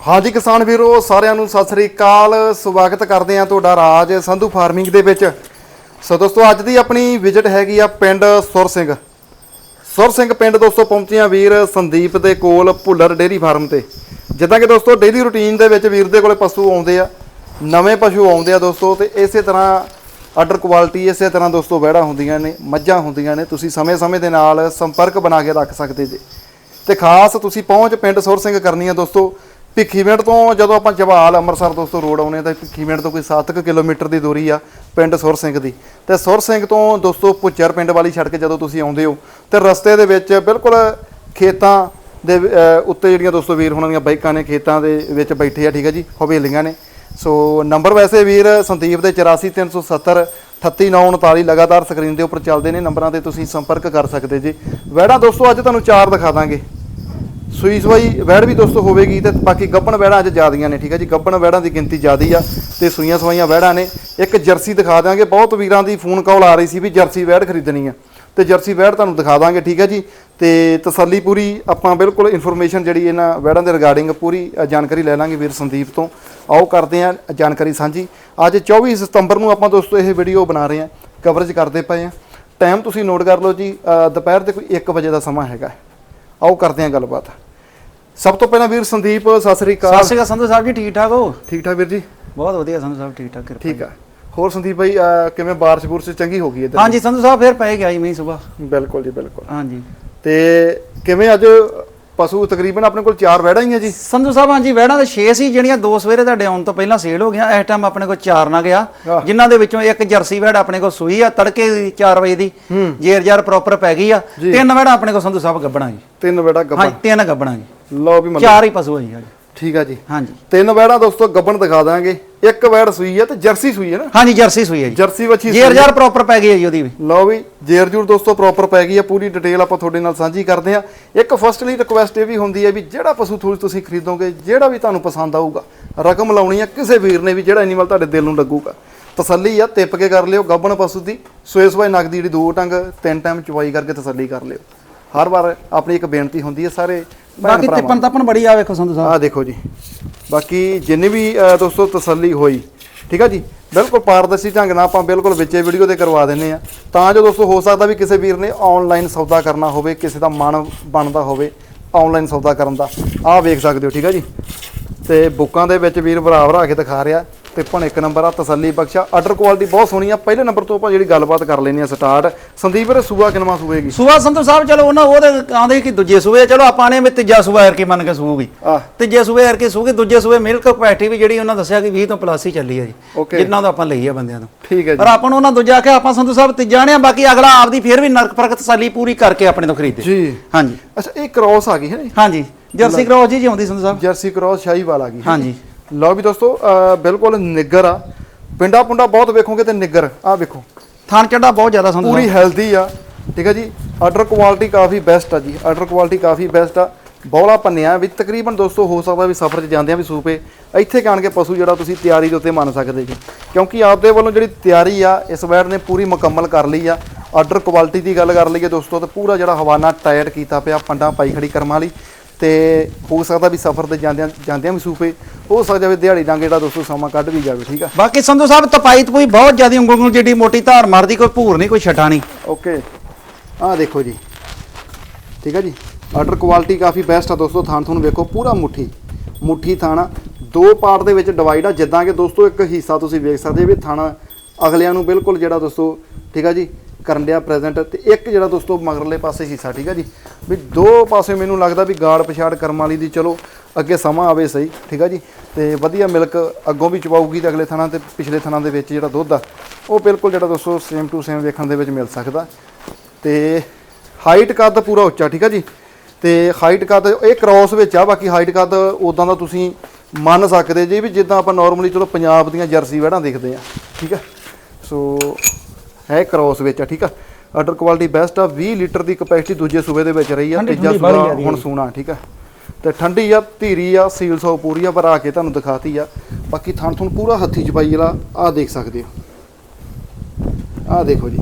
ਹਾਂਜੀ ਕਿਸਾਨ ਵੀਰੋ, ਸਾਰਿਆਂ ਨੂੰ ਸਤਿ ਸ੍ਰੀ ਅਕਾਲ। ਸਵਾਗਤ ਕਰਦੇ ਆ ਤੁਹਾਡਾ ਰਾਜ ਸੰਧੂ ਫਾਰਮਿੰਗ ਦੇ ਵਿੱਚ। ਸੋ ਦੋਸਤੋ, ਅੱਜ ਦੀ ਆਪਣੀ ਵਿਜ਼ਿਟ ਹੈਗੀ ਆ ਪਿੰਡ ਸੁਰ ਸਿੰਘ। ਸੁਰ ਸਿੰਘ ਪਿੰਡ ਦੋਸਤੋ, ਪਹੁੰਚੇ ਆ ਵੀਰ ਸੰਦੀਪ ਦੇ ਕੋਲ ਭੁੱਲਰ ਡੇਰੀ ਫਾਰਮ ਤੇ। ਜਿੱਦਾਂ ਕਿ ਦੋਸਤੋ ਡੇਲੀ ਰੁਟੀਨ ਦੇ ਵਿੱਚ ਵੀਰ ਦੇ ਕੋਲੇ ਪਸ਼ੂ ਆਉਂਦੇ ਆ, ਨਵੇਂ ਪਸ਼ੂ ਆਉਂਦੇ ਆ ਦੋਸਤੋ, ਤੇ ਇਸੇ ਤਰ੍ਹਾਂ ਆਰਡਰ ਕੁਆਲਿਟੀ ਇਸੇ ਤਰ੍ਹਾਂ ਦੋਸਤੋ ਵਹਿੜਾ ਹੁੰਦੀਆਂ ਨੇ, ਮੱਝਾਂ ਹੁੰਦੀਆਂ ਨੇ, ਤੁਸੀਂ ਸਮੇਂ-ਸਮੇਂ ਦੇ ਨਾਲ ਸੰਪਰਕ ਬਣਾ ਕੇ ਰੱਖ ਸਕਦੇ ਜੇ। ਤੇ ਖਾਸ ਤੁਸੀਂ ਪਹੁੰਚ ਪਿੰਡ ਸੁਰ ਸਿੰਘ ਕਰਨੀ ਆ ਦੋਸਤੋ ਭਿੱਖੀਵਿੰਡ ਤੋਂ ਜਦੋਂ ਆਪਾਂ ਜਵਾਲ ਅੰਮ੍ਰਿਤਸਰ ਦੋਸਤੋ ਰੋਡ ਆਉਣੇ ਆ ਤਾਂ ਭਿੱਖੀਵਿੰਡ ਤੋਂ ਕੋਈ 7 ਕਿਲੋਮੀਟਰ ਦੀ ਦੂਰੀ ਆ ਪਿੰਡ ਸੁਰ ਸਿੰਘ ਦੀ। ਤੇ ਸੁਰ ਸਿੰਘ ਤੋਂ ਦੋਸਤੋ ਪੁੱਚਰ ਪਿੰਡ ਵਾਲੀ ਸੜਕ ਜਦੋਂ ਤੁਸੀਂ ਆਉਂਦੇ ਹੋ ਤੇ ਰਸਤੇ ਦੇ ਵਿੱਚ ਬਿਲਕੁਲ ਖੇਤਾਂ ਦੇ ਉੱਤੇ ਜਿਹੜੀਆਂ ਦੋਸਤੋ ਵੀਰ ਹੁਣਾਂ ਦੀਆਂ ਬਾਈਕਾਂ ਨੇ ਖੇਤਾਂ ਦੇ ਵਿੱਚ ਬੈਠੇ ਆ, ਠੀਕ ਆ ਜੀ, ਹਵੇਲੀਆਂ ਨੇ। ਸੋ ਨੰਬਰ ਵੈਸੇ ਵੀਰ ਸੰਦੀਪ ਦੇ 84370 38939 ਲਗਾਤਾਰ ਸਕਰੀਨ ਦੇ ਉੱਪਰ ਚੱਲਦੇ ਨੇ, ਨੰਬਰਾਂ ਤੇ ਤੁਸੀਂ ਸੰਪਰਕ ਕਰ ਸਕਦੇ ਜੀ। ਵੈੜਾ ਦੋਸਤੋ ਅੱਜ ਤੁਹਾਨੂੰ ਚਾਰ ਦਿਖਾ ਦਾਂਗੇ। ਸੂਈ ਸਵਾਈ ਵੈੜ ਵੀ ਦੋਸਤੋ ਹੋਵੇਗੀ ਤੇ ਬਾਕੀ ਗੱਬਣ ਵੈੜਾਂ ਅੱਜ ਜ਼ਿਆਦੀਆਂ ਨੇ, ਠੀਕ ਹੈ ਜੀ? ਗੱਬਣ ਵੈੜਾਂ ਦੀ ਗਿਣਤੀ ਜ਼ਿਆਦੀ ਆ ਤੇ ਸੂਈਆਂ ਸਵਾਈਆਂ ਵੈੜਾਂ ਨੇ। ਇੱਕ ਜਰਸੀ ਦਿਖਾ ਦਾਂਗੇ ਬਹੁਤ ਵੀਰਾਂ ਦੀ ਫੋਨ ਕਾਲ ਆ ਰਹੀ ਸੀ ਵੀ ਜਰਸੀ ਵੈੜ ਖਰੀਦਣੀ ਆ। ਤੇ ਜਰਸੀ ਵੈੜ ਤੁਹਾਨੂੰ ਦਿਖਾ ਦਾਂਗੇ, ਠੀਕ ਹੈ ਜੀ? ਤੇ ਤਸੱਲੀ ਪੂਰੀ ਆਪਾਂ ਬਿਲਕੁਲ ਇਨਫੋਰਮੇਸ਼ਨ ਜਿਹੜੀ ਇਹਨਾਂ ਵੈੜਾਂ ਦੇ ਰਿਗਾਰਡਿੰਗ ਪੂਰੀ ਜਾਣਕਾਰੀ ਲੈ ਲਾਂਗੇ ਵੀਰ ਸੰਦੀਪ ਤੋਂ। ਆਓ ਕਰਦੇ ਹਾਂ ਜਾਣਕਾਰੀ ਸਾਂਝੀ। ਅੱਜ 24 ਸਤੰਬਰ ਨੂੰ ਆਪਾਂ ਦੋਸਤੋ ਇਹ ਵੀਡੀਓ ਬਣਾ ਰਹੇ ਹਾਂ। ਕਵਰੇਜ ਕਰਦੇ ਪਏ ਹਾਂ। ਟਾਈਮ ਤੁਸੀਂ ਨੋਟ ਕਰ ਲਓ ਜੀ ਦੁਪਹਿਰ ਦੇ ਕੋਈ 1 ਵਜੇ ਦਾ ਸਮਾਂ ਹੈਗਾ। ਆਓ ਕਰਦੇ ਹਾਂ ਗੱਲਬਾਤ। ਸਭ ਤੋਂ ਪਹਿਲਾਂ ਵੀਰ ਸੰਦੀਪ ਸਤਿ ਸ੍ਰੀ ਸਤਿ ਅਕਾਲ ਸ਼੍ਰੀ ਅਕਾਲ ਸੰਧੂ ਸਾਹਿਬ ਜੀ ਠੀਕ ਠਾਕ ਹੋ? ਠੀਕ ਠਾਕ ਵੀਰ ਜੀ। ਬਹੁਤ ਵਧੀਆ ਸੰਧੂ ਸਾਹਿਬ ਠੀਕ ਠਾਕ ਕਿਰਪਾ ਠੀਕ ਆ। ਹੋਰ ਸੰਦੀਪ ਭਾਈ ਅਹ ਕਿਵੇਂ ਬਾਰਿਸ਼ ਬੁਰਸ਼ ਚੰਗੀ ਹੋ ਗਈ ਇੱਧਰ? ਹਾਂਜੀ ਸੰਧੂ ਸਾਹਿਬ ਫੇਰ ਪੈ ਗਿਆ ਜੀ ਮੀਂਹ ਸਵੇਰ। ਬਿਲਕੁਲ ਜੀ ਬਿਲਕੁਲ। ਹਾਂਜੀ। ਤੇ ਕਿਵੇਂ ਅੱਜ ਪਸ਼ੂ ਤਕਰੀਬਨ ਆਪਣੇ ਕੋਲ ਚਾਰ ਵੈੜਾਂ ਹੀ ਆ ਜੀ। ਸੰਧੂ ਸਾਹਿਬ ਹਾਂਜੀ ਵਹਿੜਾਂ ਦੇ 6 ਸੀ ਜਿਹੜੀਆਂ ਦੋ ਸਵੇਰੇ ਤੁਹਾਡੇ ਆਉਣ ਤੋਂ ਪਹਿਲਾਂ ਸੇਲ ਹੋ ਗਈਆਂ। ਇਸ ਟਾਈਮ ਆਪਣੇ ਕੋਲ 4 ਨਾ ਗਿਆ। ਜਿਨ੍ਹਾਂ ਦੇ ਵਿੱਚੋਂ ਇੱਕ ਜਰਸੀ ਵਹਿੜ ਆਪਣੇ ਕੋਲ ਸੂਈ ਆ ਤੜਕੇ ਦੀ 4 ਵਜੇ ਦੀ। ਜੇਰ ਜਾਰ ਪ੍ਰੋਪਰ ਪੈ ਗਈ ਆ। ਤਿੰਨ ਵਹਿੜਾਂ ਆਪਣੇ ਕੋਲ ਸੰਧੂ ਸਾਹਿਬ ਗੱਬਣਾ ਜੀ। ਤਿੰਨ ਵੈੜਾ ਗੱਬਣ। ਹਾਂਜੀ ਤਿੰਨ ਗੱਬਣਾ ਜੀ। ਲਓ ਵੀ ਮੰਨ ਚਾਰ ਹੀ ਪਸ਼ੂ ਆ ਜੀ ਠੀਕ ਆ ਜੀ। ਹਾਂਜੀ। ਤਿੰਨ ਵੈੜਾਂ ਦੋਸਤੋ ਗੱਬਣ ਦਿਖਾ ਦਾਂਗੇ ਇੱਕ ਵੈੜ ਸੂਈ ਆ ਤੇ ਜਰਸੀ ਸੂਈ ਹੈ ਨਾ। ਹਾਂਜੀ ਜਰਸੀ ਸੂਈ ਆ ਜੀ। ਜਰਸੀ ਵੱਛੀ ਜੇਰ ਜਾਰ ਪ੍ਰੋਪਰ ਪੈ ਗਈ ਆ ਜੀ ਉਹਦੀ ਵੀ। ਲਓ ਵੀ ਜੇਰ ਜੂਰ ਦੋਸਤੋ ਪ੍ਰੋਪਰ ਪੈ ਗਈ ਆ। ਪੂਰੀ ਡਿਟੇਲ ਆਪਾਂ ਤੁਹਾਡੇ ਨਾਲ ਸਾਂਝੀ ਕਰਦੇ ਆ। ਇੱਕ ਫਸਟਲੀ ਰਿਕੁਐਸਟ ਇਹ ਵੀ ਹੁੰਦੀ ਹੈ ਵੀ ਜਿਹੜਾ ਪਸ਼ੂ ਥੂ- ਤੁਸੀਂ ਖਰੀਦੋਗੇ ਜਿਹੜਾ ਵੀ ਤੁਹਾਨੂੰ ਪਸੰਦ ਆਊਗਾ ਰਕਮ ਲਾਉਣੀ ਆ ਕਿਸੇ ਵੀਰ ਨੇ ਵੀ ਜਿਹੜਾ ਐਨੀਮਲ ਤੁਹਾਡੇ ਦਿਲ ਨੂੰ ਲੱਗੂਗਾ। ਤਸੱਲੀ ਆ ਤਿੱਪ ਕੇ ਕਰ ਲਿਓ ਗੱਬਣ ਪਸ਼ੂ ਦੀ। ਸੋਏ ਸਵਾਈ ਨਗਦੀ ਜਿਹੜੀ ਦੋ ਟੰਗ ਤਿੰਨ ਟਾਈਮ ਚਵਾਈ ਕਰਕੇ ਤਸੱਲੀ ਕਰ ਲਿਓ। ਹਰ ਵਾਰ ਆਪਣੀ ਇੱਕ ਬੇਨਤੀ ਹੁੰਦੀ ਹੈ ਸਾਰੇ ਬਾਕੀ ਤਿੱਪਣ ਤੱਪਣ ਬੜੀ ਆ ਵੇਖੋ ਸੰਧੂ ਸਾਹਿਬ। ਆਹ ਦੇਖੋ ਜੀ। ਬਾਕੀ ਜਿੰਨੀ ਵੀ ਦੋਸਤੋ ਤਸੱਲੀ ਹੋਈ ਠੀਕ ਆ ਜੀ? ਬਿਲਕੁਲ ਪਾਰਦਰਸ਼ੀ ਢੰਗ ਨਾਲ ਆਪਾਂ ਬਿਲਕੁਲ ਵਿੱਚੇ ਵੀਡੀਓ ਤੇ ਕਰਵਾ ਦਿੰਨੇ ਆ। ਤਾਂ ਜੋ ਦੋਸਤੋ ਹੋ ਸਕਦਾ ਵੀ ਕਿਸੇ ਵੀਰ ਨੇ ਆਨਲਾਈਨ ਸੌਦਾ ਕਰਨਾ ਹੋਵੇ ਕਿਸੇ ਦਾ ਮਨ ਬਣਦਾ ਹੋਵੇ ਆਨਲਾਈਨ ਸੌਦਾ ਕਰਨ ਦਾ। ਆਹ ਵੇਖ ਸਕਦੇ ਹੋ ਠੀਕ ਆ ਜੀ? ਤੇ ਬੁੱਕਾਂ ਦੇ ਵਿੱਚ ਵੀਰ ਭਰਾ ਭਰਾ ਕੇ ਦਿਖਾ ਰਿਹਾ। ਤੇ ਭਣ ਇੱਕ ਨੰਬਰ ਆ ਤਸੱਲੀ ਬਖਸ਼ਾ ਆਰਡਰ ਕੁਆਲਿਟੀ ਬਹੁਤ ਸੋਹਣੀ ਆ। ਪਹਿਲੇ ਨੰਬਰ ਤੋਂ ਆਪਾਂ ਜਿਹੜੀ ਗੱਲਬਾਤ ਕਰ ਲੈਣੀ ਆ ਸਟਾਰਟ ਸੰਦੀਪ ਰੇ ਸੂਆ ਕਿਨਵਾ ਸੂਏਗੀ ਸੁਬਾ ਸੰਧੂ ਸਾਹਿਬ ਚਲੋ ਉਹਨਾਂ ਉਹਦੇ ਆਂਦੇ ਕਿ ਦੂਜੇ ਸੂਏ ਚਲੋ ਆਪਾਂ ਨੇ ਵੀ ਤੀਜਾ ਸੂਆ ਐਰ ਕੇ ਮੰਨ ਕੇ ਸੂਗੀ ਤੀਜੇ ਸੂਏ ਐਰ ਕੇ ਸੂਗੀ ਦੂਜੇ ਸੂਏ ਮਿਲਕ ਕਪੈਸਿਟੀ ਵੀ ਜਿਹੜੀ ਉਹਨਾਂ ਦੱਸਿਆ ਕਿ 20 ਤੋਂ ਪਲੱਸ ਹੀ ਚੱਲੀ ਹੈ ਜੀ. ਜਿੰਨਾਂ ਦਾ ਆਪਾਂ ਲਈ ਆ ਬੰਦਿਆਂ ਤੋਂ। ਠੀਕ ਹੈ ਪਰ ਜੀ ਆਪਾਂ ਨੂੰ ਉਹਨਾਂ ਦੂਜਾ ਕਿ ਆਪਾਂ ਸੰਧੂ ਸਾਹਿਬ ਤੀਜਾ ਨੇ ਬਾਕੀ ਅਗਲਾ ਆਪਦੀ ਫੇਰ ਵੀ ਨਰਕ ਪਰਕ ਤਸੱਲੀ ਪੂਰੀ ਕਰਕੇ ਆਪਣੇ ਤੋਂ ਖਰੀਦੇ। ਜੀ। ਹਾਂਜੀ। ਅੱਛਾ ਇਹ ਕ੍ਰੋਸ ਆ ਗਈ ਹੈ ਨਾ ਜੀ? ਹਾਂਜੀ। ਜਰਸੀ ਕ੍ਰੋਸ ਜੀ ਜਿਉਂਦੀ ਸੰਧੂ ਸਾਹਿਬ। ਜਰਸੀ ਕ੍ਰੋਸ ਸ਼ਾਹੀਵਾਲ ਆ ਗਈ। ਹਾਂਜੀ। ਲਓ ਵੀ ਦੋਸਤੋ ਬਿਲਕੁਲ ਨਿੱਗਰ ਆ। ਪਿੰਡਾ ਪੁੰਡਾ ਬਹੁਤ ਵੇਖੋਗੇ ਤੇ ਨਿੱਗਰ ਆ ਵੇਖੋ। ਥਣ ਚੱਡਾ ਬਹੁਤ ਜ਼ਿਆਦਾ ਸੰਧੂ ਪੂਰੀ ਹੈਲਦੀ ਆ ਠੀਕ ਆ ਜੀ? ਆਰਡਰ ਕੁਆਲਿਟੀ ਕਾਫੀ ਬੈਸਟ ਆ ਜੀ। ਆਰਡਰ ਕੁਆਲਿਟੀ ਕਾਫੀ ਬੈਸਟ ਆ। ਬੌਲਾ ਪੰਨਿਆ ਵੀ ਤਕਰੀਬਨ ਦੋਸਤੋ ਹੋ ਸਕਦਾ ਵੀ ਸਫ਼ਰ 'ਚ ਜਾਂਦੇ ਆ ਵੀ ਸੂਪੇ। ਇੱਥੇ ਕਾਣ ਕੇ ਪਸ਼ੂ ਜਿਹੜਾ ਤੁਸੀਂ ਤਿਆਰੀ ਦੇ ਉੱਤੇ ਮੰਨ ਸਕਦੇ ਜੀ। ਕਿਉਂਕਿ ਆਪਦੇ ਵੱਲੋਂ ਜਿਹੜੀ ਤਿਆਰੀ ਆ ਇਸ ਵੈਰ ਨੇ ਪੂਰੀ ਮੁਕੰਮਲ ਕਰ ਲਈ ਆ। ਆਰਡਰ ਕੁਆਲਿਟੀ ਦੀ ਗੱਲ ਕਰ ਲਈਏ ਦੋਸਤੋ ਤੇ ਪੂਰਾ ਜਿਹੜਾ ਹਵਾਨਾ ਟਾਇਟ ਕੀਤਾ ਪਿਆ ਪੰਡਾ ਪਾਈ ਖੜੀ ਕਰਮਾਂ ਵਾਲੀ ਤੇ ਹੋ ਸਕਦਾ ਵੀ ਸਫ਼ਰ ਤੇ ਜਾਂਦਿਆਂ ਜਾਂਦਿਆਂ ਵੀ ਸੂਪੇ ਹੋ ਸਕਦਾ ਵੀ ਦਿਹਾੜੀ ਡਾਂਗੇ ਜਿਹੜਾ ਦੋਸਤੋ ਸਮਾਂ ਕੱਢ ਵੀ ਜਾਵੇ ਠੀਕ ਆ? ਬਾਕੀ ਸੰਧੂ ਸਾਹਿਬ ਤਪਾਈ ਤਪੂਈ ਬਹੁਤ ਜ਼ਿਆਦਾ ਉਂਗਲ ਉਂਗਲ ਜਿੱਡੀ ਮੋਟੀ ਧਾਰ ਮਾਰਦੀ ਕੋਈ ਭੂਰ ਨਹੀਂ ਕੋਈ ਛਟਾ ਨਹੀਂ। ਓਕੇ। ਆਹ ਦੇਖੋ ਜੀ। ਠੀਕ ਹੈ ਜੀ? ਆਰਡਰ ਕੁਆਲਿਟੀ ਕਾਫੀ ਬੈਸਟ ਆ ਦੋਸਤੋ ਥਾਣ ਤੁਹਾਨੂੰ ਵੇਖੋ ਪੂਰਾ ਮੁੱਠੀ। ਮੁੱਠੀ ਥਾਣਾ ਦੋ ਪਾਰਟ ਦੇ ਵਿੱਚ ਡਿਵਾਈਡ ਆ ਜਿੱਦਾਂ ਕਿ ਦੋਸਤੋ ਇੱਕ ਹਿੱਸਾ ਤੁਸੀਂ ਵੇਖ ਸਕਦੇ ਹੋ ਵੀ ਥਾਣਾ ਅਗਲਿਆਂ ਨੂੰ ਬਿਲਕੁਲ ਜਿਹੜਾ ਦੋਸਤੋ ਠੀਕ ਆ ਜੀ? ਕਰਨ ਡਿਆ ਪ੍ਰੈਜ਼ੈਂਟ ਤੇ ਇੱਕ ਜਿਹੜਾ ਦੋਸਤੋ ਮਗਰਲੇ ਪਾਸੇ ਹਿੱਸਾ, ਠੀਕ ਆ ਜੀ? ਵੀ ਦੋ ਪਾਸੇ ਮੈਨੂੰ ਲੱਗਦਾ ਵੀ ਗਾੜ ਪਛਾੜ ਕਰਮ ਵਾਲੀ ਦੀ ਚਲੋ ਅੱਗੇ ਸਮਾਂ ਆਵੇ ਸਹੀ, ਠੀਕ ਆ ਜੀ? ਤੇ ਵਧੀਆ ਮਿਲਕ ਅੱਗੋਂ ਵੀ ਚਵਾਊਗੀ ਤੇ ਅਗਲੇ ਥਾਣਾ ਤੇ, ਪਿਛਲੇ ਥਾਣਾ ਦੇ ਵਿੱਚ ਜਿਹੜਾ ਦੁੱਧ ਆ, ਉਹ ਬਿਲਕੁਲ ਜਿਹੜਾ ਦੋਸਤੋ ਸੇਮ ਟੂ ਸੇਮ ਵੇਖਣ ਦੇ ਵਿੱਚ ਮਿਲ ਸਕਦਾ। ਤੇ ਹਾਈਟ ਕੱਦ ਪੂਰਾ ਉੱਚਾ, ਠੀਕ ਆ ਜੀ? ਤੇ ਹਾਈਟ ਕੱਦ ਇਹ ਕ੍ਰਾਸ ਵਿੱਚ ਆ, ਬਾਕੀ ਹਾਈਟ ਕੱਦ ਉਦਾਂ ਦਾ ਤੁਸੀਂ ਮੰਨ ਸਕਦੇ ਜੀ ਵੀ ਜਿੱਦਾਂ ਆਪਾਂ ਨਾਰਮਲੀ ਚਲੋ ਪੰਜਾਬ ਦੀਆਂ ਜਰਸੀ ਵੜਾਂ ਦੇਖਦੇ ਆ, ਠੀਕ ਆ? ਸੋ ਹੈ ਕ੍ਰਾਸ ਵਿੱਚ ਆ ਠੀਕ ਆ? ਆਰਡਰ ਕੁਆਲਿਟੀ ਬੈਸਟ ਆ 20 ਲੀਟਰ ਦੀ ਕਪੈਸਿਟੀ ਦੂਜੇ ਸੂਬੇ ਦੇ ਵਿੱਚ ਰਹੀ ਆ ਤੀਜਾ ਸੂਬਾ ਹੁਣ। ਸੂਣਾ ਠੀਕ ਆ? ਤੇ ਠੰਡੀ ਆ ਧੀਰੀ ਆ ਸੀਲ ਸੌ ਪੂਰੀ ਆ ਪਰ ਆ ਕੇ ਤੁਹਾਨੂੰ ਦਿਖਾਤੀ ਆ। ਬਾਕੀ ਥਣ ਥਣ ਪੂਰਾ ਹੱਥੀ ਚਪਾਈ ਵਾਲਾ ਆ ਦੇਖ ਸਕਦੇ ਹੋ। ਆ ਦੇਖੋ ਜੀ।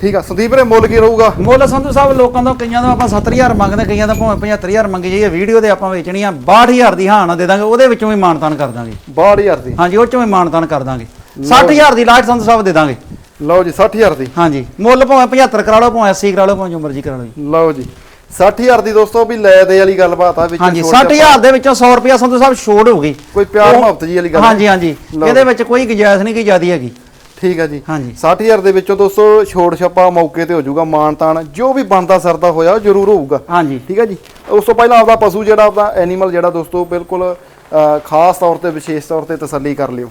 ਠੀਕ ਆ ਸੰਦੀਪ ਰੇ ਮੁੱਲ ਕੀ ਰਹੂਗਾ? ਮੁੱਲ ਸੰਧੂ ਸਾਹਿਬ ਲੋਕਾਂ ਤੋਂ ਕਈਆਂ ਦਾ ਆਪਾਂ 7000 ਮੰਗਦੇ ਕਈਆਂ ਦਾ ਭਾਵੇਂ 75000 ਮੰਗੀ ਜਾਈਏ ਵੀਡੀਓ ਤੇ ਆਪਾਂ ਵੇਚਣੀ ਆ 62000 ਦੀ ਹਾਂ ਨਾ ਦੇ ਦਾਂਗੇ ਉਹਦੇ ਵਿੱਚੋਂ ਵੀ ਮਾਨਤਾਨ ਕਰ ਦਾਂਗੇ। 62000 ਦੀ। ਹਾਂਜੀ ਉਹ ਚੋਂ ਵੀ ਮਾਨਤਾਨ ਕਰ ਦਾਂਗੇ। 60000 ਦੀ ਲਾਟ ਸੰਧੂ ਸਾਹਿਬ ਦੇ ਦਾਂਗੇ। ਲਓ ਜੀ 60000 ਦੀ। ਹਾਂਜੀ। ਮੁੱਲ ਭਾਵੇਂ 75 ਕਰਾ ਲਓ ਭਾਵੇਂ 80 ਕਰਾ ਲਓ ਭਾਵੇਂ ਜੋ ਮਰਜ਼ੀ ਕਰਾ ਲਓ ਜੀ। ਲਓ ਜੀ 60000 ਦੀ ਦੋਸਤੋ ਵੀ ਲੈ ਦੇ ਵਾਲੀ ਗੱਲਬਾਤ ਆ ਵਿੱਚ ਹਾਂਜੀ ਛੋੜ ਛਾਪਾ। 60000 ਦੇ ਵਿੱਚੋਂ 100 ਰੁਪਿਆ ਸੰਧੂ ਸਾਹਿਬ ਛੋੜ ਹੋ ਗਈ। ਕੋਈ ਪਿਆਰ ਮੁਹੱਬਤ ਜੀ ਵਾਲੀ ਗੱਲ ਹਾਂਜੀ ਹਾਂਜੀ। ਇਹਦੇ ਵਿੱਚ ਕੋਈ ਗੁੰਜਾਇਸ਼ ਨਹੀਂ ਕਿ ਜਿਆਦੀ ਹੈਗੀ। ਠੀਕ ਆ ਜੀ। ਹਾਂਜੀ। 60000 ਦੇ ਵਿੱਚੋਂ ਦੋਸਤੋ ਛੋੜ ਛੱਪਾ ਮੌਕੇ ਤੇ ਹੋ ਜਾਊਗਾ ਮਾਨ ਤਾਨ ਜੋ ਵੀ ਬਣਦਾ ਸਰਦਾ ਹੋਇਆ ਉਹ ਜ਼ਰੂਰ ਹੋਊਗਾ। ਹਾਂਜੀ। ਠੀਕ ਹੈ ਜੀ। ਉਸ ਤੋਂ ਪਹਿਲਾਂ ਆਪਦਾ ਪਸ਼ੂ ਜਿਹੜਾ ਆਪਦਾ ਐਨੀਮਲ ਜਿਹੜਾ ਦੋਸਤੋ ਬਿਲਕੁਲ ਖਾਸ ਤੌਰ ਤੇ ਵਿਸ਼ੇਸ਼ ਤੌਰ ਤੇ ਤਸੱਲੀ ਕਰ ਲਿਓ।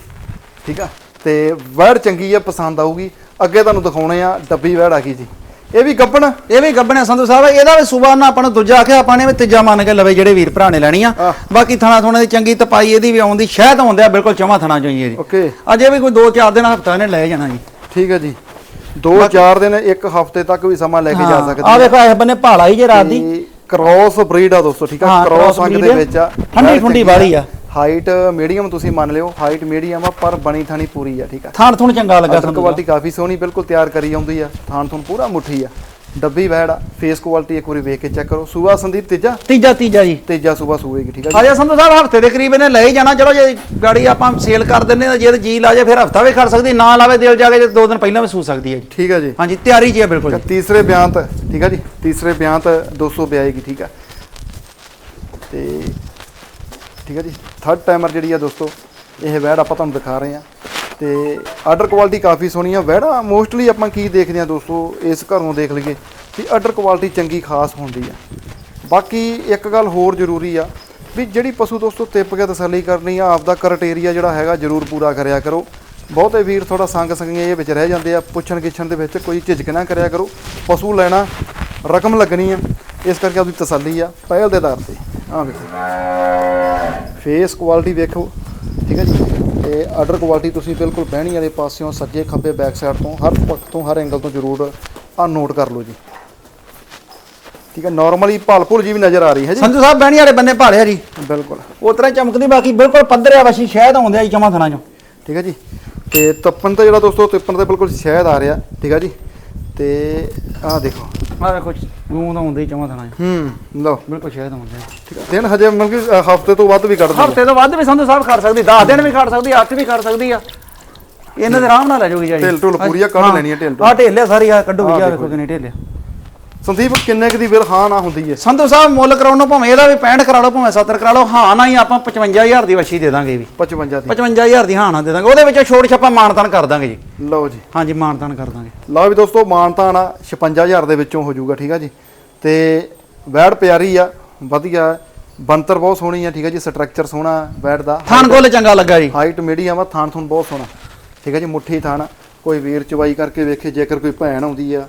ਠੀਕ ਆ? ਤੇ ਵੜ ਚੰਗੀ ਆ ਪਸੰਦ ਆਊਗੀ। ਅੱਗੇ ਤੁਹਾਨੂੰ ਦਿਖਾਉਣੇ ਆ ਡੱਬੀ ਵੜ ਆ ਗਈ ਜੀ। ਇਹ ਵੀ ਗੱਬਣ ਇਹ ਵੀ ਗੱਬਣਿਆ ਸੰਧੂ ਸਾਹਿਬ। ਇਹਦਾ ਵੀ ਸੁਬਾਹ ਨਾ ਆਪਾਂ ਨੂੰ ਦੂਜਾ ਆਖਿਆ ਆਪਾਂ ਨੇ ਵੀ ਤੀਜਾ ਮੰਨ ਕੇ ਲਵੇ ਜਿਹੜੇ ਵੀਰ ਭਰਾ ਨੇ ਲੈਣੀ ਆ। ਬਾਕੀ ਥਣਾ ਥੋਣੇ ਦੀ ਚੰਗੀ ਤਪਾਈ ਇਹਦੀ ਵੀ ਆਉਂਦੀ ਸ਼ਹਿਦ ਆਉਂਦੇ ਆ ਬਿਲਕੁਲ ਚਮਾ ਥਣਾ ਚੋਂ ਹੀ ਇਹਦੀ ਓਕੇ। ਅਜੇ ਵੀ ਕੋਈ 2-4 ਦਿਨ ਹਫਤਾ ਨੇ ਲੈ ਜਾਣਾ ਜੀ। ਠੀਕ ਹੈ ਜੀ। 2-4 ਦਿਨ ਇੱਕ ਹਫ਼ਤੇ ਤੱਕ ਵੀ ਸਮਾਂ ਲੈ ਕੇ ਜਾ ਸਕਦੇ ਆ ਵੇਖੋ ਇਸ ਬੰਨੇ ਭਾਲਾ ਹੀ ਜੇ ਰਾਤ ਦੀ। ਕ੍ਰੋਸ ਬਰੀਡ ਆ ਦੋਸਤੋ ਠੀਕ ਆ? ਹਾਂ, ਕ੍ਰੋਸ ਅੰਗ ਦੇ। ਵਿੱਚ ਆ। ਠੰਡੀ ਠੁੰਡੀ ਵਾਲੀ ਆ। ਹਾਈਟ ਮੀਡੀਅਮ ਤੁਸੀਂ ਮੰਨ ਲਿਓ ਹਾਈਟ ਮੀਡੀਅਮ ਆ ਪਰ ਬਣੀ ਥਾਣੀ ਪੂਰੀ ਆ ਠੀਕ ਆ। ਥਾਣ ਥੁਣ ਚੰਗਾ ਲੱਗਾ ਅਦਰ ਕੁਆਲਿਟੀ ਕਾਫੀ ਸੋਹਣੀ ਬਿਲਕੁਲ ਤਿਆਰ ਕਰੀ ਆਉਂਦੀ ਆ। ਥਾਣ ਥੁਣ ਪੂਰਾ ਮੁੱਠੀ ਆ। ਡੱਬੀ ਵੈੜ ਆ ਫੇਸ ਕੁਆਲਿਟੀ ਇੱਕ ਵਾਰੀ ਵੇਖ ਕੇ ਚੈੱਕ ਕਰੋ। ਸੂਆ ਸੰਦੀਪ ਤੇਜਾ? ਤੀਜਾ ਤੀਜਾ ਜੀ। ਤੇਜਾ ਸੂਆ ਸੂਏਗੀ ਠੀਕ ਆ ਜੀ। ਅਜੇ ਸੰਧੂ ਸਾਹਿਬ ਹਫ਼ਤੇ ਦੇ ਕਰੀਬ ਇਹਨੇ ਲੈ ਹੀ ਜਾਣਾ। ਚਲੋ ਜੇ ਗਾੜੀ ਆਪਾਂ ਸੇਲ ਕਰ ਦਿੰਨੇ ਤਾਂ ਜੇ ਜੀ ਲਾ ਜਾਏ ਫਿਰ ਹਫਤਾ ਵੀ ਖੜ ਸਕਦੀ ਨਾ ਲਾਵੇ ਦਿਲ ਜਾ ਕੇ ਜੇ ਦੋ ਦਿਨ ਪਹਿਲਾਂ ਵੀ ਸੂ ਸਕਦੀ ਹੈ ਜੀ। ਠੀਕ ਆ ਜੀ। ਹਾਂਜੀ ਤਿਆਰੀ ਹੀ ਹੈ ਬਿਲਕੁਲ ਜੀ। ਤੀਸਰੇ ਬਿਆਨ ਤੇ ਠੀਕ ਆ ਜੀ। ਤੀਸਰੇ ਬਿਆਨ ਤੇ 200 ਬਿਆਏਗੀ ਠੀਕ ਆ। ਤੇ ਠੀਕ ਹੈ ਜੀ? ਥਰਡ ਟਾਈਮਰ ਜਿਹੜੀ ਆ ਦੋਸਤੋ, ਇਹ ਵੈੜ ਆਪਾਂ ਤੁਹਾਨੂੰ ਦਿਖਾ ਰਹੇ ਆ। ਤੇ ਆਰਡਰ ਕੁਆਲਿਟੀ ਕਾਫੀ ਸੋਹਣੀ ਆ। ਵੈੜਾ ਮੋਸਟਲੀ ਆਪਾਂ ਕੀ ਦੇਖਦੇ ਆ ਦੋਸਤੋ, ਇਸ ਘਰੋਂ ਦੇਖ ਲਈਏ ਕਿ ਆਰਡਰ ਕੁਆਲਿਟੀ ਚੰਗੀ ਖਾਸ ਹੁੰਦੀ ਆ। ਬਾਕੀ ਇੱਕ ਗੱਲ ਹੋਰ ਜ਼ਰੂਰੀ ਆ ਵੀ ਜਿਹੜੀ ਪਸ਼ੂ ਦੋਸਤੋ ਤਿੱਪ ਕੇ ਤਸੱਲੀ ਕਰਨੀ ਆ, ਆਪਦਾ ਕਰਟੇਰੀਆ ਜਿਹੜਾ ਹੈਗਾ ਜ਼ਰੂਰ ਪੂਰਾ ਕਰਿਆ ਕਰੋ। ਬਹੁਤੇ ਵੀਰ ਥੋੜਾ ਸੰਗ ਸੰਗੀਆਂ ਇਹ ਵਿੱਚ ਰਹਿ ਜਾਂਦੇ ਆ, ਪੁੱਛਣ ਗਿੱਛਣ ਦੇ ਵਿੱਚ ਕੋਈ ਝਿਜਕ ਨਾ ਕਰਿਆ ਕਰੋ। ਪਸ਼ੂ ਲੈਣਾ ਰਕਮ ਲੱਗਣੀ ਆ, ਇਸ ਕਰਕੇ ਆਪਦੀ ਤਸੱਲੀ ਆ, ਪਹਿਲ ਦੇ ਆਧਾਰ ਤੇ। ਆਹ ਵੇਖੋ। ਫੇਸ ਕੁਆਲਿਟੀ ਵੇਖੋ ਠੀਕ ਹੈ ਜੀ? ਤੇ ਆਰਡਰ ਕੁਆਲਿਟੀ ਤੁਸੀਂ ਬਿਲਕੁਲ ਬਹਿਣੀ ਵਾਲੇ ਪਾਸਿਓਂ ਸੱਜੇ ਖੱਬੇ ਬੈਕ ਸਾਈਡ ਤੋਂ ਹਰ ਪੱਖ ਤੋਂ ਹਰ ਐਂਗਲ ਤੋਂ ਜ਼ਰੂਰ ਆ ਨੋਟ ਕਰ ਲਓ ਜੀ। ਠੀਕ ਹੈ ਨਾਰਮਲੀ ਭਲਪੁਰ ਜੀ ਵੀ ਨਜ਼ਰ ਆ ਰਹੀ ਹੈ ਜੀ। ਸੰਧੂ ਸਾਹਿਬ ਬਹਿਣੀ ਵਾਲੇ ਬੰਨੇ ਭਾਲਿਆ ਜੀ। ਬਿਲਕੁਲ। ਉਤਰਾ ਚਮਕਦੀ ਬਾਕੀ ਬਿਲਕੁਲ ਪੱਧਰਿਆ ਵਸ਼ੀ ਸ਼ਹਿਦ ਆਉਂਦੇ ਆ ਜੀ ਚਮਾ ਥਣਾ ਚੋਂ। ਠੀਕ ਹੈ ਜੀ? ਤੇ ਤੱਪਣ ਤੇ ਜਿਹੜਾ ਦੋਸਤੋ ਤੱਪਣ ਤੇ ਬਿਲਕੁਲ ਸ਼ਹਿਦ ਆ ਰਿਹਾ ਠੀਕ ਹੈ ਜੀ? ਤੇ ਆਹ ਦੇਖੋ। ਆ ਵੇਖੋ ਗੂੰਦ ਆਉਂਦੇ ਚਮਾ ਥਣਾ ਚੋਂ ਹੂੰ ਲਓ। ਬਿਲਕੁਲ ਸ਼ਹਿਦ ਆਉਂਦੇ ਆ ਠੀਕ ਹੈ ਦਿਨ ਹਜੇ ਮਤਲਬ ਕਿ ਹਫ਼ਤੇ ਤੋਂ ਵੱਧ ਵੀ ਕੱਢ ਦਿੰਦੇ ਹਫ਼ਤੇ ਤੋਂ ਵੱਧ ਵੀ ਸੰਧੂ ਸਾਹਿਬ ਖੜ ਸਕਦੀ 10 ਦਿਨ ਵੀ ਖੜ ਸਕਦੀ 8 ਵੀ ਖੜ ਸਕਦੀ ਆ। ਇਹਨਾਂ ਦੇ ਆਰਾਮ ਨਾਲ ਲੈ ਜਾਊਗੀ ਜੀ ਢਿੱਲ ਢੁੱਲ ਪੂਰੀ ਆ, ਕੱਢ ਲੈਣੀ ਆ ਢਿੱਲ ਢੁੱਲ। ਆ ਢੇਲੇ ਸਾਰੀ ਆ ਕੱਢੂਗੀ ਆਹ ਆ ਦੇਖੋ ਕਿੰਨੇ ਢੇਲੇ। ਸੰਦੀਪ ਕਿੰਨੇ ਕੁ ਦੀ ਬਿਲ ਹਾਂ ਨਾ ਹੁੰਦੀ ਹੈ ਸੰਧੂ ਸਾਹਿਬ ਮੁੱਲ ਕਰਾਉਣ ਨੂੰ ਭਾਵੇਂ ਇਹਦਾ ਵੀ 65 ਕਰਾ ਲਓ ਭਾਵੇਂ 70 ਕਰਾ ਲਓ ਹਾਂ ਨਾ ਹੀ ਆਪਾਂ 55000 ਦੀ ਵਛੀ ਦੇ ਦਾਂਗੇ ਵੀ। 55 ਦੀ। 55000 ਦੀ ਹਾਂ ਨਾ ਦੇ ਦਾਂਗੇ ਉਹਦੇ ਵਿੱਚੋਂ ਛੋੜ ਛੱਪਾ ਮਾਨਤਾਨ ਕਰ ਦਾਂਗੇ ਜੀ। ਲਓ ਜੀ। ਹਾਂਜੀ ਮਾਨਤਾਨ ਕਰ ਦਾਂਗੇ। ਲਓ ਵੀ ਦੋਸਤੋ ਮਾਨਤਾਨ ਆ 56000 ਦੇ ਵਿੱਚੋਂ ਹੋ ਜਾਊਗਾ ਠੀਕ ਆ ਜੀ। ਤੇ ਵੈੜ ਪਿਆਰੀ ਆ ਵਧੀਆ ਬੰਤਰ ਬਹੁਤ ਸੋਹਣੀ ਆ ਠੀਕ ਆ ਜੀ ਸਟਰਕਚਰ ਸੋਹਣਾ ਵੈੜ ਦਾ। ਥਾਨ ਗੋਲ ਚੰਗਾ ਲੱਗਾ ਜੀ। ਹਾਈਟ ਮੀਡੀਅਮ ਆ ਥਾਨ ਥੁਨ ਬਹੁਤ ਸੋਹਣਾ ਠੀਕ ਹੈ ਜੀ ਮੁੱਠੀ ਥਾਨ ਆ। ਕੋਈ ਵੀਰ ਚਵਾਈ ਕਰਕੇ ਵੇਖੇ ਜੇਕਰ ਕੋਈ ਭੈਣ ਆਉਂਦੀ ਆ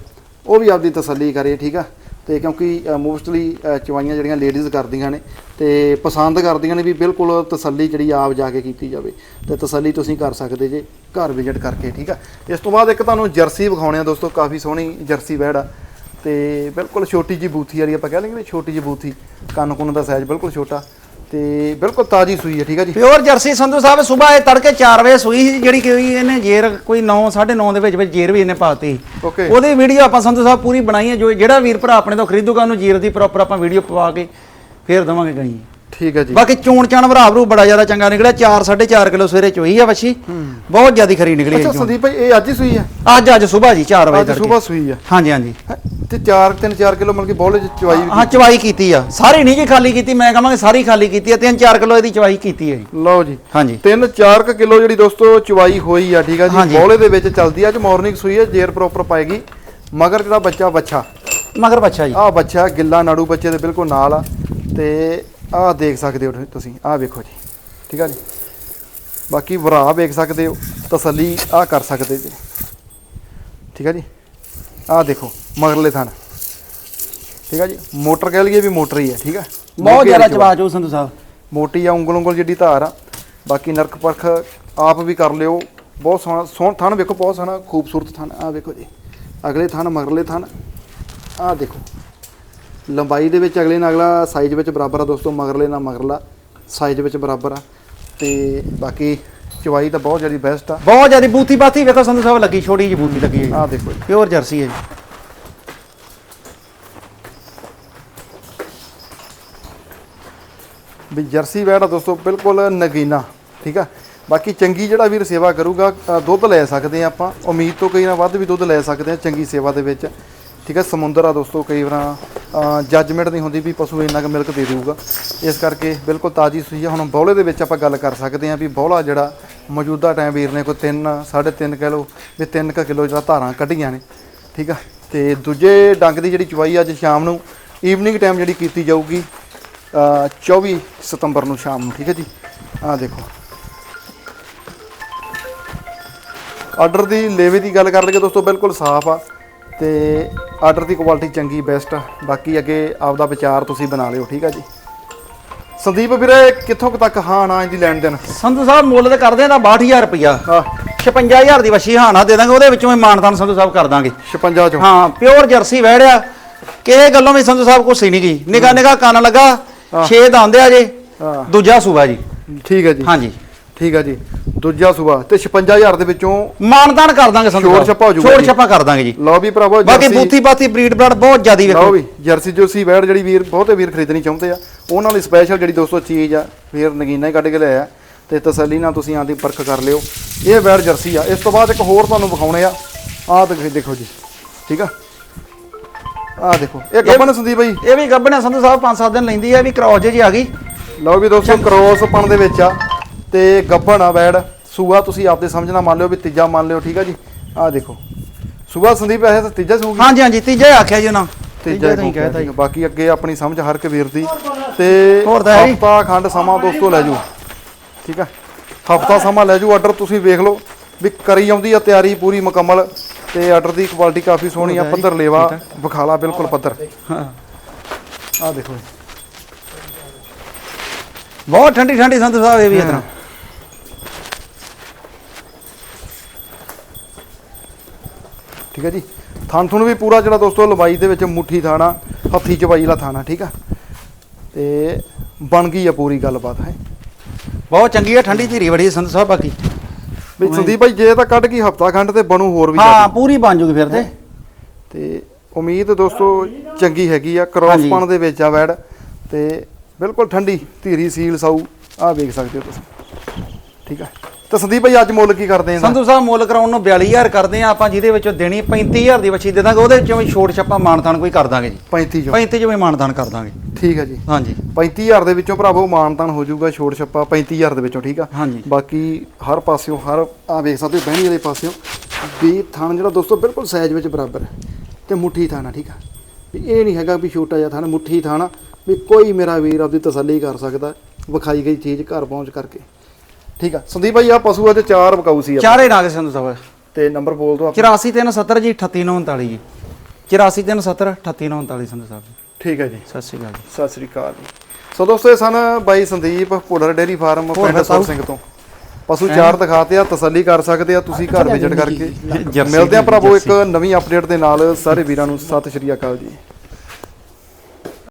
ਉਹ ਵੀ ਆਪਦੀ ਤਸੱਲੀ ਕਰੇ, ਠੀਕ ਆ? ਤੇ ਕਿਉਂਕਿ ਮੋਸਟਲੀ ਚਵਾਈਆਂ ਜਿਹੜੀਆਂ ਲੇਡੀਜ਼ ਕਰਦੀਆਂ ਨੇ, ਤੇ ਪਸੰਦ ਕਰਦੀਆਂ ਨੇ ਵੀ ਬਿਲਕੁਲ ਤਸੱਲੀ ਜਿਹੜੀ ਆਪ ਜਾ ਕੇ ਕੀਤੀ ਜਾਵੇ। ਤੇ ਤਸੱਲੀ ਤੁਸੀਂ ਕਰ ਸਕਦੇ ਜੇ ਘਰ ਵਿਜ਼ਿਟ ਕਰਕੇ, ਠੀਕ ਆ? ਇਸ ਤੋਂ ਬਾਅਦ ਇੱਕ ਤੁਹਾਨੂੰ ਜਰਸੀ ਵਿਖਾਉਣੇ ਆ ਦੋਸਤੋ, ਕਾਫੀ ਸੋਹਣੀ ਜਰਸੀ ਵੈੜ ਆ। ਤੇ ਬਿਲਕੁਲ ਛੋਟੀ ਜੀ ਬੂਥੀ ਵਾਲੀ ਆਪਾਂ ਕਹਿ ਲੈਂਗੇ ਛੋਟੀ ਜੀ ਬੂਥੀ ਕੰਨ ਕੁੰਨ ਦਾ ਸਾਈਜ਼ ਬਿਲਕੁਲ ਛੋਟਾ। ਤੇ ਬਿਲਕੁਲ ਤਾਜੀ ਸੂਈ ਹੈ ਠੀਕ ਆ ਜੀ? ਪਿਓਰ ਜਰਸੀ ਸੰਧੂ ਸਾਹਿਬ ਸਵੇਰ ਇਹ ਤੜਕੇ 4 ਵਜੇ ਸੂਈ ਸੀ ਜਿਹੜੀ ਕਿ ਇਹਨੇ ਜੇਰ ਕੋਈ 9 9:30 ਦੇ ਵਿੱਚ ਵਿੱਚ ਜੇਰ ਵੀ ਇਹਨੇ ਪਾਤੀ ਓਕੇ ਉਹਦੀ ਵੀਡੀਓ ਆਪਾਂ ਸੰਧੂ ਸਾਹਿਬ ਪੂਰੀ ਬਣਾਈ ਹੈ ਜੋ ਜਿਹੜਾ ਵੀਰ ਭਰਾ ਆਪਣੇ ਤੋਂ ਖਰੀਦੂਗਾ ਉਹਨੂੰ ਜੀਰ ਦੀ ਪ੍ਰੋਪਰ ਆਪਾਂ ਵੀਡੀਓ ਪਵਾ ਕੇ ਫੇਰ ਦਵਾਂਗੇ ਗਈ ਠੀਕ ਹੈ ਜੀ। ਬਾਕੀ ਚੋਣ ਚਾਣ ਭਰਾਵਰੂ ਬੜਾ ਜ਼ਿਆਦਾ ਚੰਗਾ ਨਿਕਲਿਆ 4 4.5 ਕਿਲੋ ਸਵੇਰੇ ਚੋਈ ਆ ਵੱਛੀ। ਬਹੁਤ ਜ਼ਿਆਦਾ ਖਰੀ ਨਿਕਲੀ ਅੱਛਾ ਹੈ ਸੰਦੀਪ ਭਾਈ ਇਹ ਅੱਜ ਹੀ ਸੂਈ ਹੈ? ਅੱਜ ਅੱਜ ਸਵੇਰ ਜੀ 4 ਵਜੇ ਅੱਜ ਤੜਕੇ। ਸਵੇਰ ਸੂਈ ਹੈ। ਹਾਂਜੀ ਹਾਂਜੀ। ਹੈਂ? ਤੇ 4 3 4 ਕਿਲੋ ਮਤਲਬ ਕਿ ਬੋਲੇ ਚ ਚਵਾਈ ਵੀ ਹਾਂ ਚਵਾਈ ਕੀਤੀ ਆ। ਸਾਰੀ ਨਹੀਂ ਜੀ ਖਾਲੀ ਕੀਤੀ ਮੈਂ ਕਹਾਂਗਾ ਸਾਰੀ ਖਾਲੀ ਕੀਤੀ ਆ। 3-4 ਕਿਲੋ ਇਹਦੀ ਚਵਾਈ ਕੀਤੀ ਹੈ ਜੀ। ਲਓ ਜੀ। ਹਾਂਜੀ। 3 4 ਕਿਲੋ ਜਿਹੜੀ ਦੋਸਤੋ ਚਵਾਈ ਹੋਈ ਆ ਠੀਕ ਆ ਜੀ। ਬੋਲੇ ਦੇ ਵਿੱਚ ਚੱਲਦੀ ਆ ਅੱਜ ਮਾਰਨਿੰਗ ਸੂਈ ਹੈ ਜੇਰ ਪ੍ਰੋਪਰ ਪਾਏਗੀ। ਮਗਰ ਜਿਹੜਾ ਬੱਚਾ ਬੱਚਾ ਮਗਰ ਬੱਚਾ ਜੀ। ਆਹ ਬੱਚਾ ਗਿੱਲਾ ਨਾੜੂ ਬੱਚੇ ਦੇ ਬਿਲਕੁਲ ਨਾਲ ਆ। ਤੇ ਆਹ ਦੇਖ ਸਕਦੇ ਹੋ ਤੁਸੀਂ ਆਹ ਵੇਖੋ ਜੀ। ਠੀਕ ਆ ਜੀ। ਬਾਕੀ ਵਰਾ ਵੇਖ ਸਕਦੇ ਹੋ ਤਸੱਲੀ ਆਹ ਕਰ ਸਕਦੇ ਜੀ। ਠੀਕ ਆ ਜੀ। ਆਹ ਦੇਖੋ। ਮਗਰਲੇ ਥਣ। ਠੀਕ ਆ ਜੀ? ਮੋਟਰ ਕਹਿ ਲਈਏ ਵੀ ਮੋਟਰ ਹੀ ਹੈ ਠੀਕ ਆ? ਬਹੁਤ ਜ਼ਿਆਦਾ ਚਵਾ- ਚੋ ਸੰਧੂ ਸਾਹਿਬ। ਮੋਟੀ ਆ ਉਂਗਲ ਉਂਗਲ ਜਿਹੜੀ ਧਾਰ ਆ। ਬਾਕੀ ਨਰਕ ਪਰਖ ਆਪ ਵੀ ਕਰ ਲਿਓ। ਬਹੁਤ ਸੋਹਣਾ ਸੋਹਣ ਥਣ ਵੇਖੋ ਬਹੁਤ ਸੋਹਣਾ ਖੂਬਸੂਰਤ ਥਣ। ਆ ਵੇਖੋ ਜੀ। ਅਗਲੇ ਥਣ ਮਗਰਲੇ ਥਣ। ਆ ਦੇਖੋ। ਲੰਬਾਈ ਦੇ ਵਿੱਚ ਅਗਲੇ ਨਾਲ ਅਗਲਾ ਸਾਈਜ਼ ਵਿੱਚ ਬਰਾਬਰ ਆ ਦੋਸਤੋ ਮਗਰਲੇ ਨਾਲ ਮਗਰਲਾ ਸਾਈਜ਼ ਵਿੱਚ ਬਰਾਬਰ ਆ। ਤੇ ਬਾਕੀ ਚਵਾਈ ਤਾਂ ਬਹੁਤ ਜ਼ਿਆਦਾ ਬੈਸਟ ਆ। ਬਹੁਤ ਜ਼ਿਆਦਾ ਬੂਥੀ ਬਾਥੀ ਵੇਖੋ ਸੰਧੂ ਸਾਹਿਬ ਲੱਗੀ ਛੋਟੀ ਜਿਹੀ ਬੂਥੀ ਲੱਗੀ ਹੈ ਆਹ ਦੇਖੋ ਪਿਓਰ ਜਰਸੀ ਹੈ ਜੀ। ਵੀ ਜਰਸੀ ਵੈੜ ਆ ਦੋਸਤੋ ਬਿਲਕੁਲ ਨਗੀਨਾ ਠੀਕ ਆ? ਬਾਕੀ ਚੰਗੀ ਜਿਹੜਾ ਵੀਰ ਸੇਵਾ ਕਰੂਗਾ ਅ, ਦੁੱਧ ਲੈ ਸਕਦੇ ਆ ਆਪਾਂ। ਉਮੀਦ ਤੋਂ ਕਈ ਨਾ ਵੱਧ ਵੀ ਦੁੱਧ ਲੈ ਸਕਦੇ ਆ ਚੰਗੀ ਸੇਵਾ ਦੇ ਵਿੱਚ। ਠੀਕ ਆ ਸਮੁੰਦਰ ਆ ਦੋਸਤੋ ਕਈ ਵਾਰ ਜੱਜਮੈਂਟ ਨਹੀਂ ਹੁੰਦੀ ਵੀ ਪਸ਼ੂ ਇੰਨਾ ਕੁ ਮਿਲਕ ਦੇ ਦੇਊਗਾ। ਇਸ ਕਰਕੇ ਬਿਲਕੁਲ ਤਾਜੀ ਸੂਈ ਆ। ਹੁਣ ਬੌਲੇ ਦੇ ਵਿੱਚ ਆਪਾਂ ਗੱਲ ਕਰ ਸਕਦੇ ਆ ਵੀ ਬੌਲਾ ਜਿਹੜਾ ਮੌਜੂਦਾ ਟਾਈਮ ਵੀਰ ਨੇ ਕੋਈ 3 3.5 ਲਓ ਵੀ 3 ਕਿਲੋ ਜਿਹੜਾ ਧਾਰਾਂ ਕੱਢੀਆਂ ਨੇ। ਠੀਕ ਆ? ਤੇ ਦੂਜੇ ਡੰਗ ਦੀ ਜਿਹੜੀ ਚਵਾਈ ਅੱਜ ਸ਼ਾਮ ਨੂੰ ਈਵਨਿੰਗ ਟਾਈਮ ਜਿਹੜੀ ਕੀਤੀ ਜਾਊਗੀ 24 ਸਤੰਬਰ ਨੂੰ ਸ਼ਾਮ ਨੂੰ ਠੀਕ ਹੈ ਜੀ? ਆਹ ਦੇਖੋ। ਆਰਡਰ ਦੀ ਲੇਵੇ ਦੀ ਗੱਲ ਕਰ ਲਈਏ ਦੋਸਤੋ ਬਿਲਕੁਲ ਸਾਫ਼ ਆ ਤੇ ਆਰਡਰ ਦੀ ਕੁਆਲਿਟੀ ਚੰਗੀ ਬੈਸਟ ਆ। ਬਾਕੀ ਅੱਗੇ ਆਪਦਾ ਵਿਚਾਰ ਤੁਸੀਂ ਬਣਾ ਲਿਓ ਠੀਕ ਆ ਜੀ? ਸੰਦੀਪ ਵੀਰੇ ਕਿੱਥੋਂ ਕੁ ਤੱਕ ਹਾਂ ਨਾ ਇਹਦੀ ਲੈਣ ਦੇਣ? ਸੰਧੂ ਸਾਹਿਬ ਮੁੱਲ ਤੇ ਕਰਦੇ ਆ ਤਾਂ 62000 ਰੁਪਇਆ ਆ 56000 ਦੀ ਵਸ਼ੀ ਹਾਨਾ ਦੇ ਦਾਂਗੇ ਉਹਦੇ ਵਿੱਚੋਂ ਹੀ ਮਾਨਤਾਨ ਸੰਧੂ ਸਾਹਿਬ ਕਰ ਦਾਂਗੇ। 56 ਚੋਂ। ਹਾਂ ਪਿਓਰ ਜਰਸੀ ਵਹਿੜਿਆ। ਕਿਸੇ ਗੱਲੋਂ ਵੀ ਸੰਧੂ ਸਾਹਿਬ ਕੁਛ ਨਹੀਂ ਗਈ ਨਿਗਾ ਨਿਗਾ ਕੰਨ ਲੱਗਾ 6 ਦੰਦ ਆ ਜੇ। ਹਾਂ। ਦੂਜਾ ਸੂਆ ਜੀ। ਠੀਕ ਹੈ ਜੀ। ਹਾਂਜੀ। ਠੀਕ ਹੈ ਜੀ। ਦੂਜਾ ਸੂਆ ਤੇ 56000 ਦੇ ਵਿੱਚੋਂ ਮਾਨਤਾਨ ਕਰ ਦਾਂਗੇ ਸੰਧੂ ਛੋੜ ਛੱਪਾ ਹੋ ਜਾਊਗਾ ਛੋੜ। ਛੱਪਾ ਕਰ ਦਾਂਗੇ ਜੀ। ਲਓ ਵੀ ਭਰਾਵੋ ਬਾਕੀ ਬੂਥੀ ਬਾਥੀ ਬਰੀਡ ਬਲੱਡ ਬਹੁਤ ਜ਼ਿਆਦੀ ਲਓ ਵੇਖੋ ਵੀ ਜਰਸੀ ਜੋਸੀ ਵੈੜ ਜਿਹੜੀ ਵੀਰ ਬਹੁਤੇ ਵੀਰ ਖਰੀਦਣੀ ਚਾਹੁੰਦੇ ਆ। ਉਹਨਾਂ ਲਈ ਸਪੈਸ਼ਲ ਜਿਹੜੀ ਦੋਸਤੋ ਚੀਜ਼ ਆ ਵੀਰ ਨਗੀਨਾ ਹੀ ਕੱਢ ਕੇ ਲਿਆਇਆ। ਤੇ ਤਸੱਲੀ ਨਾਲ ਤੁਸੀਂ ਆਂਦੀ ਪਰਖ ਕਰ ਲਿਓ। ਇਹ ਵੈੜ ਜਰਸੀ ਆ। ਇਸ ਤੋਂ ਬਾਅਦ ਇੱਕ ਹੋਰ ਤੁਹਾਨੂੰ ਵਿਖਾਉਣੇ ਆ। ਆਹ ਦੇਖੋ ਜੀ। ਠੀਕ ਆ? ਆਹ ਦੇਖੋ ਇਹ ਗੱਬਨ ਸੰਦੀਪ ਬਾਈ। ਇਹ ਵੀ ਗੱਬਣੇ ਸੰਧੂ ਸਾਹਿਬ 5-7 ਦਿਨ ਲੈਂਦੀ ਆ ਵੀ ਕ੍ਰੋਸ ਜੀ ਆ ਗਈ। ਲਓ ਵੀ ਦੋਸਤੋ ਕ੍ਰੋਸ ਪਣ ਦੇ ਵਿੱਚ ਆ ਤੇ ਗੱਬਨ ਆ ਵੈੜ। ਸੂਆ ਤੁਸੀਂ ਆਪਦੇ ਸਮਝਣਾ ਮੰਨ ਲਿਓ ਵੀ ਤੀਜਾ ਮੰਨ ਲਿਓ ਠੀਕ ਆ ਜੀ? ਆਹ ਦੇਖੋ ਸੂਆ ਸੰਦੀਪ ਐਸੇ ਤਾਂ ਤੀਜਾ ਸੂਗੀ। ਹਾਂਜੀ ਹਾਂਜੀ ਤੀਜਾ ਹੀ ਆਖਿਆ ਜੀ ਉਹਨਾਂ। ਤੀਜਾ ਹੀ ਕਹਿਤਾ ਜੀ। ਬਾਕੀ ਅੱਗੇ ਆਪਣੀ ਸਮਝ ਹਰ ਇੱਕ ਵੀਰ ਦੀ। ਤੇ ਹੈ ਹੀ। ਹਫਤਾ ਖੰਡ ਸਮਾਂ ਦੋਸਤੋ ਲੈ ਜਾਓ ਠੀਕ ਆ? ਹਫਤਾ ਸਮਾਂ ਲੈ ਜਾਓ ਆਰਡਰ ਤੁਸੀਂ ਵੇਖ ਲਓ ਵੀ ਕਰੀ ਆਉਂਦੀ ਆ ਤਿਆਰੀ ਪੂਰੀ ਮੁਕੰਮਲ। ਤੇ ਆਰਡਰ ਦੀ ਕੁਆਲਿਟੀ ਕਾਫੀ ਸੋਹਣੀ ਆ ਪੱਧਰ। ਲੇਵਾ ਵਿਖਾਲਾ ਬਿਲਕੁਲ ਪੱਧਰ। ਹਾਂ। ਆ ਦੇਖੋ। ਬਹੁਤ ਠੰਡੀ ਠੰਡੀ ਸੰਧੂ ਸਾਹਿਬ ਇਹ ਵੀ ਤਰ੍ਹਾਂ। ਠੀਕ ਹੈ ਜੀ। ਥਣ ਥੁਣ ਵੀ ਪੂਰਾ ਜਿਹੜਾ ਦੋਸਤੋ ਲੰਬਾਈ ਦੇ ਵਿੱਚ ਮੁੱਠੀ ਥਾਣਾ ਹੱਥੀ ਚਵਾਈ ਵਾਲਾ ਥਾਣਾ ਠੀਕ ਆ? ਤੇ ਬਣ ਗਈ ਆ ਪੂਰੀ ਗੱਲਬਾਤ ਹੈ। ਬਹੁਤ ਚੰਗੀ ਆ ਠੰਡੀ ਧੀਰੀ ਬੜੀ ਸੰਧੂ ਸਾਹਿਬ ਬਾਕੀ ਵੀ ਸੰਦੀਪ ਭਾਈ ਜੇ ਤਾਂ ਕੱਢ ਗਈ ਹਫਤਾ ਖੰਡ ਤੇ ਬਣੂ ਹੋਰ ਵੀ ਹਾਂ। ਪੂਰੀ ਬਣ ਜੂਗੀ ਫਿਰ ਤੇ। ਤੇ ਉਮੀਦ ਦੋਸਤੋ ਚੰਗੀ ਹੈਗੀ ਆ ਕ੍ਰੋਸ ਹਾਂਜੀ। ਪਣ ਦੇ ਵਿੱਚ ਆ ਵੈੜ। ਤੇ ਬਿਲਕੁਲ ਠੰਡੀ ਧੀਰੀ ਸੀਲ ਸਾਊ ਆ ਵੇਖ ਸਕਦੇ ਹੋ ਤੁਸੀਂ। ਠੀਕ ਆ। ਤੇ ਸੰਦੀਪ ਭਾਈ ਅੱਜ ਮੁੱਲ ਕੀ ਕਰਦੇ ਆ? ਸੰਧੂ ਸਾਹਿਬ ਮੁੱਲ ਕਰਾਉਣ ਨੂੰ 42000 ਕਰਦੇ ਆ ਆਪਾਂ ਜਿਹਦੇ ਵਿੱਚੋਂ ਦੇਣੀ 35000 ਦੀ ਬੱਚੀ ਦੇ ਦਾਂਗੇ ਉਹਦੇ ਵਿੱਚੋਂ ਵੀ ਛੋਟ ਛੱਪਾ ਮਾਨਤਾਨ ਕੋਈ ਕਰ ਦਾਂਗੇ ਜੀ। 35 ਜੋ 35 ਚੋਂ ਵੀ ਮਾਨਤਾਨ ਕਰ ਦਾਂਗੇ। ਠੀਕ ਆ ਜੀ। ਹਾਂਜੀ। 35000 ਦੇ ਵਿੱਚੋਂ ਭਰਾਵੋ ਮਾਨਤਾਨ ਹੋ ਜਾਊਗਾ ਛੋੜ ਛੱਪਾ 35000 ਦੇ ਵਿੱਚੋਂ ਠੀਕ ਆ? ਹਾਂਜੀ। ਬਾਕੀ ਹਰ ਪਾਸਿਓਂ ਹਰ ਆ ਵੇਖ ਸਕਦੇ ਹੋ ਬਹਿਣੀ ਵਾਲੇ ਪਾਸਿਓਂ ਵੀ ਥਣ ਜਿਹੜਾ ਦੋਸਤੋ ਬਿਲਕੁਲ ਸਾਈਜ਼ ਵਿੱਚ ਬਰਾਬਰ ਹੈ ਤੇ ਮੁੱਠੀ ਥਣ ਠੀਕ ਆ? ਵੀ ਇਹ ਨਹੀਂ ਹੈਗਾ ਵੀ ਛੋਟਾ ਜਿਹਾ ਥਣ ਮੁੱਠੀ ਥਣ ਵੀ ਕੋਈ ਮੇਰਾ ਵੀਰ ਆਪਦੀ ਤਸੱਲੀ ਕਰ ਸਕਦਾ ਵਿਖਾਈ ਗਈ ਚੀਜ਼ ਘਰ ਪਹੁੰਚ ਕਰਕੇ। ਠੀਕ ਆ? ਸੰਦੀਪ ਭਾਈ ਆ ਪਸ਼ੂ ਅੱਜ ਚਾਰ ਬਕਾਊ ਸੀ ਆ ਚਾਰੇ ਨਾਗ ਸੰਧੂ ਸਾਹਿਬ। ਤੇ ਨੰਬਰ ਬੋਲ ਦਿਓ ਆਪ 84370 ਜੀ 3839 ਜੀ। 84370 3839 ਸੰਧੂ ਸਾਹਿਬ। ਠੀਕ ਹੈ ਜੀ। ਸਤਿ ਸ਼੍ਰੀ ਅਕਾਲ ਜੀ। ਸਤਿ ਸ੍ਰੀ ਅਕਾਲ ਜੀ। ਸੋ ਦੋਸਤੋ ਇਹ ਸਨ ਬਾਈ ਸੰਦੀਪ ਭੋਲਰ ਡੇਰੀ ਫਾਰਮ ਪਿੰਡ। ਸੁਰ ਸਿੰਘ ਤੋਂ। ਪਸ਼ੂ ਚਾਰ ਦਿਖਾਤੇ ਆ ਤਸੱਲੀ ਕਰ ਸਕਦੇ ਆ ਤੁਸੀਂ ਘਰ ਵਿਜ਼ਿਟ ਕਰਕੇ ਮਿਲਦੇ ਆ। ਭਰਾਵੋ ਇੱਕ। ਨਵੀਂ ਅਪਡੇਟ ਦੇ ਨਾਲ ਸਾਰੇ ਵੀਰਾਂ ਨੂੰ ਸਤਿ ਸ਼੍ਰੀ ਅਕਾਲ ਜੀ।